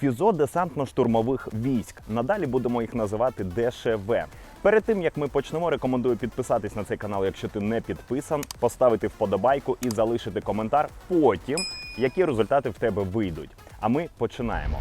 Фізо десантно-штурмових військ. Надалі будемо їх називати ДШВ. Перед тим як ми почнемо, рекомендую підписатись на цей канал, якщо ти не підписан, поставити вподобайку і залишити коментар. Потім які результати в тебе вийдуть. А ми починаємо.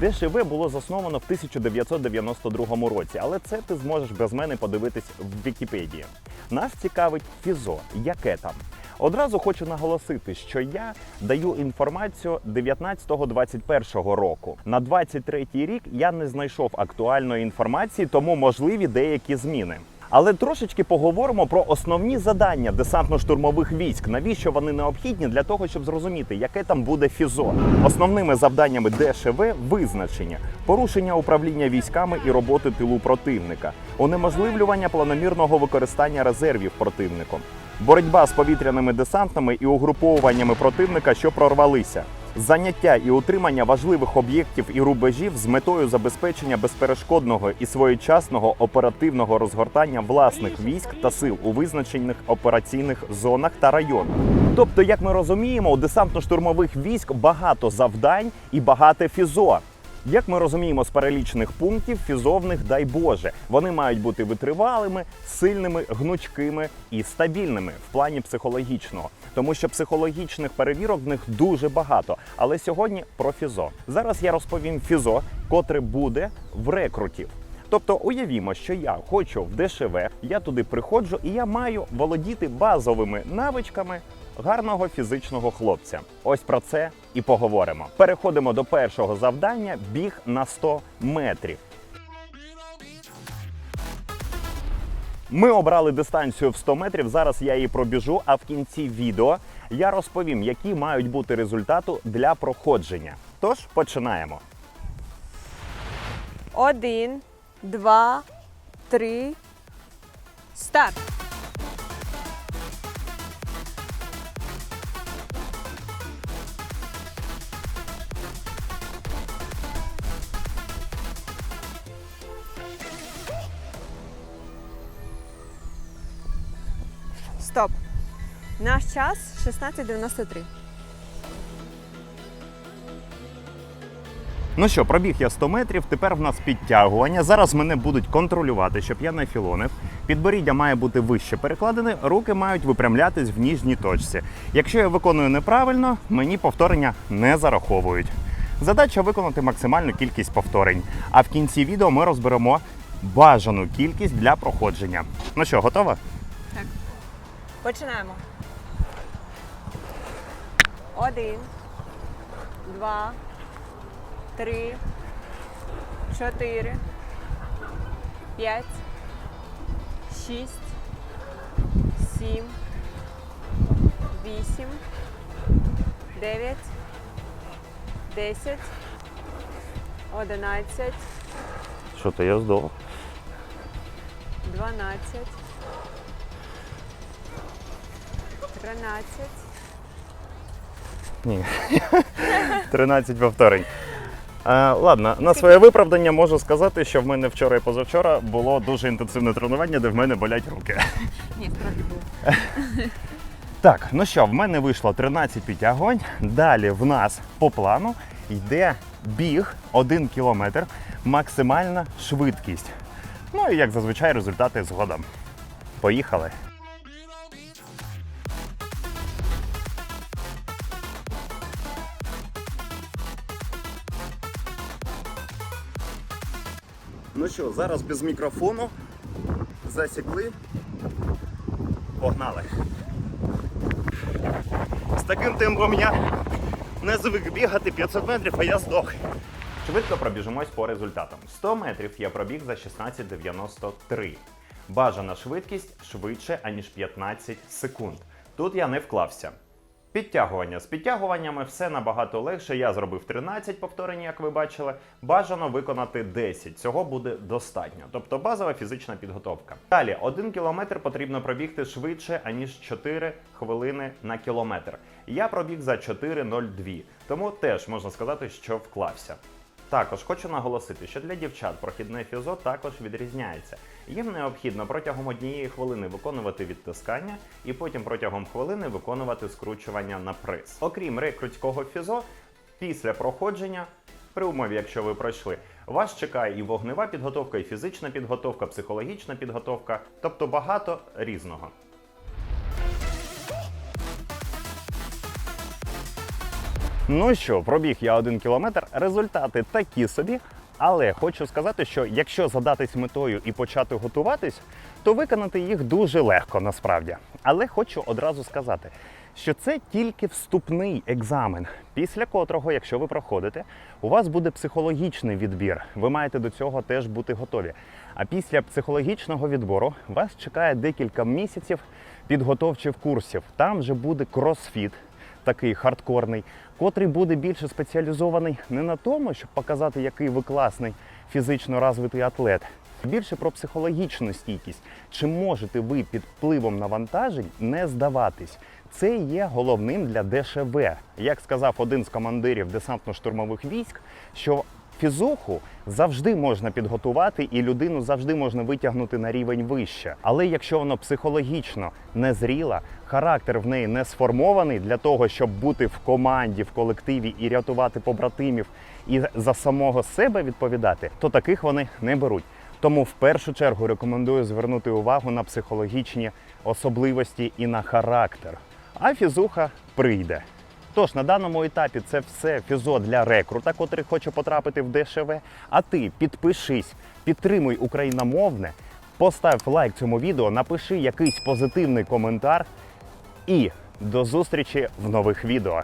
ДШВ було засновано в 1992 році, але це ти зможеш без мене подивитись в Вікіпедії. Нас цікавить ФІЗО. Яке там? Одразу хочу наголосити, що я даю інформацію 19-21 року. На 23-й рік я не знайшов актуальної інформації, тому можливі деякі зміни. Але трошечки поговоримо про основні завдання десантно-штурмових військ. Навіщо вони необхідні для того, щоб зрозуміти, яке там буде ФІЗО. Основними завданнями ДШВ визначення, порушення управління військами і роботи тилу противника, унеможливлювання планомірного використання резервів противником, боротьба з повітряними десантами і угруповуваннями противника, що прорвалися. Заняття і утримання важливих об'єктів і рубежів з метою забезпечення безперешкодного і своєчасного оперативного розгортання власних військ та сил у визначених операційних зонах та районах. Тобто, як ми розуміємо, у десантно-штурмових військ багато завдань і багато фізо. Як ми розуміємо з перелічених пунктів, фізовних, дай Боже, вони мають бути витривалими, сильними, гнучкими і стабільними в плані психологічного, тому що психологічних перевірок в них дуже багато. Але сьогодні про фізо. Зараз я розповім фізо, котре буде в рекрутів. Тобто уявімо, що я хочу в ДШВ, я туди приходжу і я маю володіти базовими навичками гарного фізичного хлопця. Ось про це і поговоримо. Переходимо до першого завдання: біг на 100 метрів. Ми обрали дистанцію в 100 метрів. Зараз я її пробіжу. А в кінці відео я розповім, які мають бути результати для проходження. Тож починаємо. Один, два, три. Старт. Стоп. Наш час 16.93. Ну що, пробіг я 100 метрів. Тепер в нас підтягування. Зараз мене будуть контролювати, щоб я не філонив. Підборіддя має бути вище перекладене, руки мають випрямлятись в ніжній точці. Якщо я виконую неправильно, мені повторення не зараховують. Задача виконати максимальну кількість повторень. А в кінці відео ми розберемо бажану кількість для проходження. Ну що, готова? Починаємо. Один, два, три, чотири, п'ять, шість, сім, вісім, дев'ять, десять, одинадцять, Що то я здох? дванадцять, тринадцять. Ні. 13 повторень. А, ладно, на своє виправдання можу сказати, що в мене вчора і позавчора було дуже інтенсивне тренування, де в мене болять руки. Ні, справді було. Так, ну що, в мене вийшло 13 підтягувань. Далі в нас по плану йде біг 1 кілометр, максимальна швидкість. Ну і як зазвичай результати згодом. Поїхали. Ну що, зараз без мікрофону засікли. Погнали. З таким темпом я не звик бігати 500 метрів, а я здох. Швидко пробіжимось по результатам. 100 метрів я пробіг за 16,93. Бажана швидкість швидше, аніж 15 секунд. Тут я не вклався. Підтягування. З підтягуваннями все набагато легше. Я зробив 13 повторень, як ви бачили. Бажано виконати 10. Цього буде достатньо. Тобто базова фізична підготовка. Далі, 1 кілометр потрібно пробігти швидше, аніж 4 хвилини на кілометр. Я пробіг за 4.02, тому теж можна сказати, що вклався. Також хочу наголосити, що для дівчат прохідне фізо також відрізняється. Їм необхідно протягом однієї хвилини виконувати відтискання і потім протягом хвилини виконувати скручування на прес. Окрім рекрутського фізо, після проходження, при умові, якщо ви пройшли, вас чекає і вогнева підготовка, і фізична підготовка, психологічна підготовка, тобто багато різного. Ну що, пробіг я один кілометр. Результати такі собі. Але хочу сказати, що якщо задатись метою і почати готуватись, то виконати їх дуже легко насправді. Але хочу одразу сказати, що це тільки вступний екзамен, після котрого, якщо ви проходите, у вас буде психологічний відбір. Ви маєте до цього теж бути готові. А після психологічного відбору вас чекає декілька місяців підготовчих курсів. Там вже буде кросфіт, такий хардкорний, котрий буде більше спеціалізований не на тому, щоб показати, який ви класний фізично розвитий атлет. Більше про психологічну стійкість. Чи можете ви під впливом навантажень не здаватись? Це є головним для ДШВ. Як сказав один з командирів десантно-штурмових військ, що фізуху завжди можна підготувати і людину завжди можна витягнути на рівень вище. Але якщо воно психологічно незріла, характер в неї не сформований для того, щоб бути в команді, в колективі і рятувати побратимів і за самого себе відповідати, то таких вони не беруть. Тому в першу чергу рекомендую звернути увагу на психологічні особливості і на характер. А фізуха прийде. Тож на даному етапі це все фізо для рекрута, котрий хоче потрапити в ДШВ. А ти підпишись, підтримуй україномовне, постав лайк цьому відео, напиши якийсь позитивний коментар і до зустрічі в нових відео.